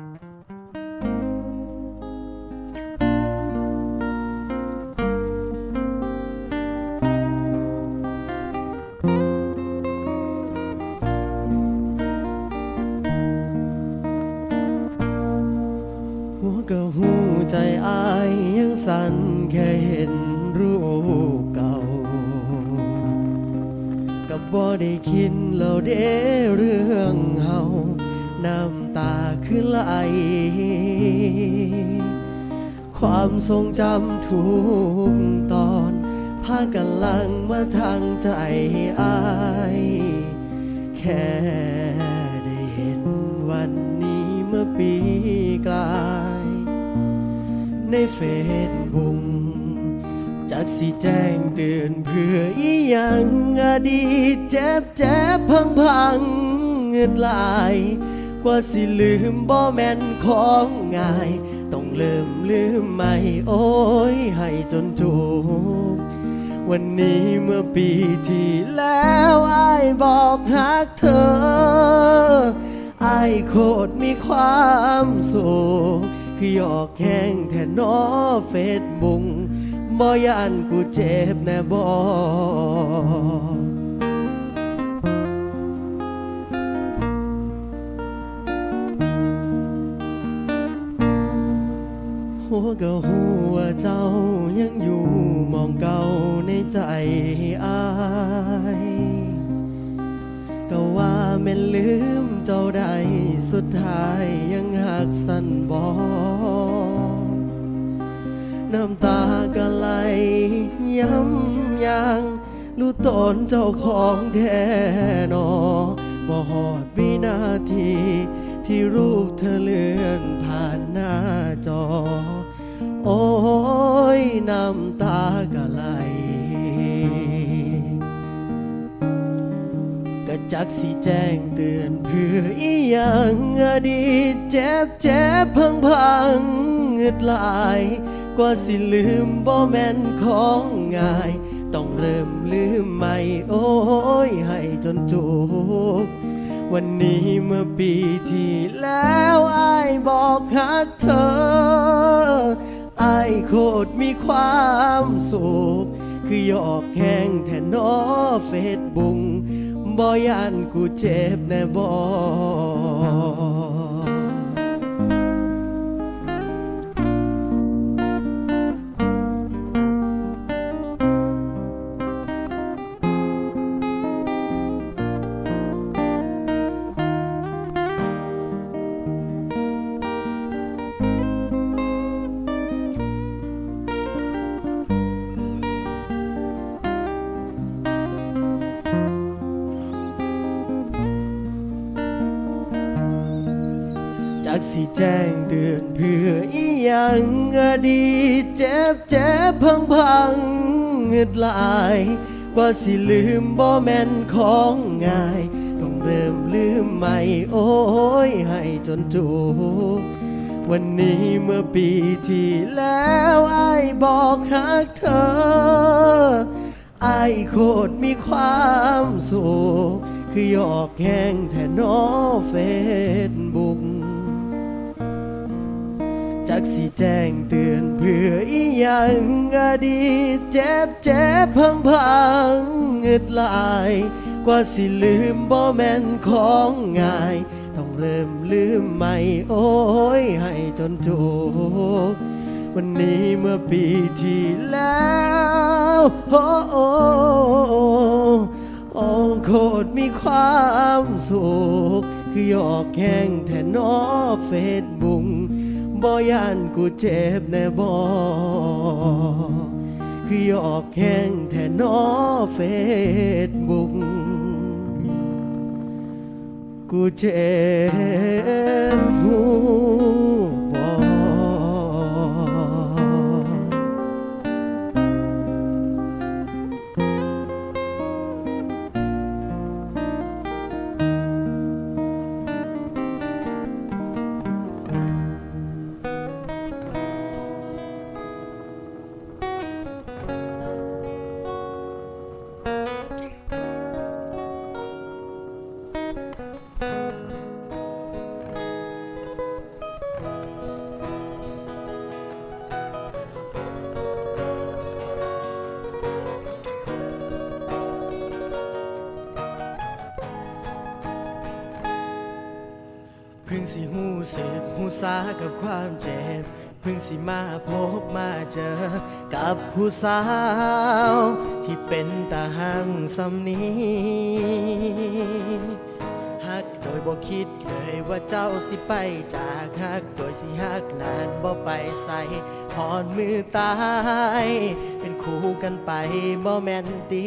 หัวก็หูใจอายยังสั่นแค่เห็นรูปเก่า กับบ่ได้คิดแล้วเด้เรื่องเฮา น้ำตาคือไหล ความทรงจำทุกตอนพากันลังมาทางใจอาย แค่ได้เห็นวันนี้เมื่อปีกลาย ในเฟซบุ๊กจากสิแจ้งเตือนเพื่ออีหยังอดีตเจ็บเจ็บพังพังเงืดลาย กว่าสิลืมบ่แม่นของง่าย ต้องเริ่มลืมใหม่โอ้ยให้จนจุกวันนี้เมื่อปีที่แล้วไอายบอกฮักเธอไอายโคตรมีความสุขคือหยอกแข้งแทนนอเฟซบุ๊กบ่ยานกูเจ็บแน่บ่หั ใจอายก็ว่าแม่นลืมเจ้าได้สุดท้ายยังหักสั่นบอน้ำตาก็ไหลย้ำยังรู้ตนเจ้าของแท้นอบ่หอดวินาที ที่รูปเธอเลื่อนผ่านหน้าจอ โอ้ยน้ำตาก็ไหล จักสิแจ้งเตือนเพื่ออีหยังอดีตเจ็บเจ็บพังพังเงืดลาย กว่าสิลืมบ่แม่นของง่าย ต้องเริ่มลืมใหม่โอ้ยให้จนจุกวันนี้เมื่อปีที่แล้วอายบอกฮักเธออายโคตรมีความสุข คือหยอกแห้งแทนนอเฟซบุงบ่ยานกูเจ็บแน่บ่ากสิแจ้งเตือนเพื่ออีหยังอดีตเจ็บเจ็บพังพังเงืดลาย กว่าสิลืมบ่แม่นของง่าย ต้องเริ่มลืมใหม่โอ้ยให้จนจุกวันนี้เมื่อปีที่แล้วไอายบอกฮักเธอไอายโคตรมีความสุขคือหยอกแห้งแทนนอเฟซบุ๊ก จักสิแจ้งเตือนเพื่ออีหยังอดีตเจ็บเจ็บพังพังเงืดลาย กว่าสิลืมบ่แม่นของง่าย ต้องเริ่มลืมใหม่โอ้ยให้จนจุกวันนี้เมื่อปีที่แล้วโอ้โอ้โอ้โคตรมีความสุข คือหยอกแข้งแทนนอเฟซบุ๊ก บ่ย่านกูเจ็บแน่บ่คือหยอกแข้งแทนนอเฟซบุ๊กกูเจ็บหู สิหูสึกหูสากับความเจ็บ เพิ่งสิมาพบมาเจอ กับผู้สาว ที่เป็นตาหังสำนีฮักโดยบ่คิดเลยว่าเจ้าสิไปจากฮักโดยสิฮักนานบ่ไปใส่ถอนมือตาย เป็นคู่กันไปบ่แม่นตี